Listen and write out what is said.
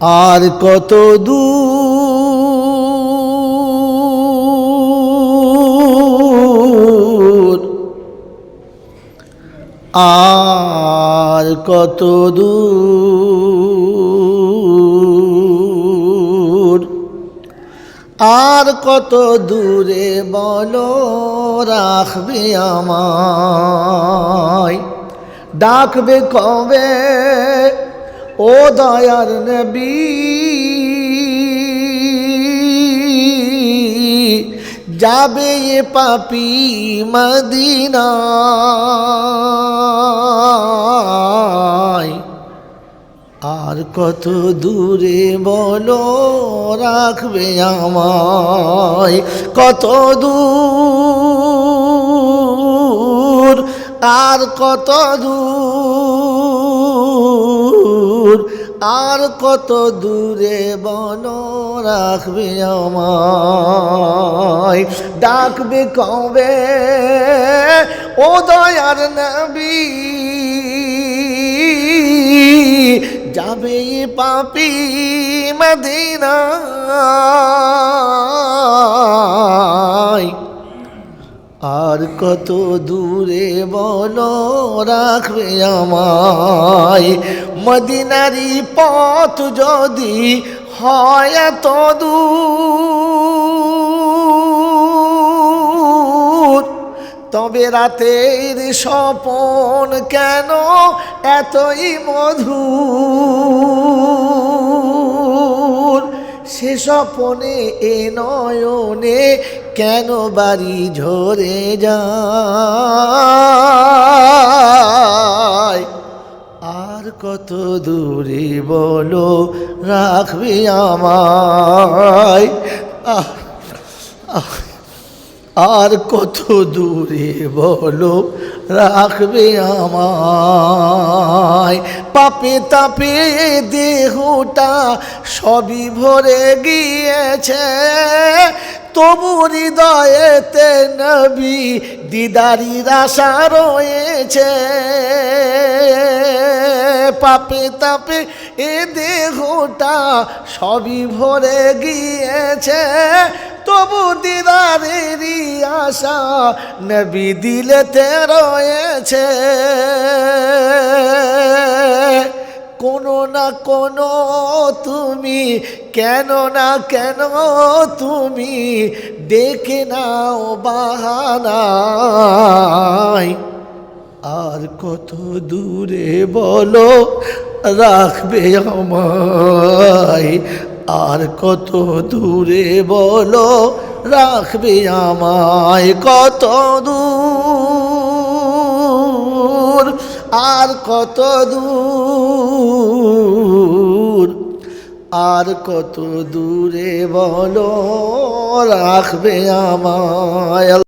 আর কত দূর? আর কত দূর? আর কত দূরে বলো রাখবে আমায়। ডাকবে কবে? ও দয়ার নবী, যাবে এ পাপি মদিনায় আর কত দূরে বলো, রাখবে আমায় কত দূর। আর কত দূর আর কত দূরে বন রাখবে আমায়? ডাকবে কবে? ও দয়ার নবী, যাবে পাপি মদিনায়। আর কত দূরে বলো রাখবে আমায়? মদিনারি পথ যদি হয় এত তবে রাতের স্বপন কেন এতই মধুর? সে স্বপনে, এ নয়নে কেন বাড়ি ঝরে যায়? কত দূরে বলো, রাখবে আমায়। আর কত দূরে বলো, রাখবে আমায়। পাপে তাপে দেহটা সবই ভরে গিয়েছে, তবু হৃদয়েতে নবী দিদারির আশা রয়েছে। পাপে তাপে এ দেহটা সবই ভরে গিয়েছে। তবু দিদারেরই আশা নবী দিলেতে রয়েছে। কোনো না কোনো তুমি, কেন না কেন তুমি ডেকে নাও বাহানায়। আর কত দূরে বলো, রাখবে আমায়। আর কত দূরে বলো, রাখবে আমায়। কত দূর, আর কত দূর, আর কত দূরে বলো, রাখবে আমায়।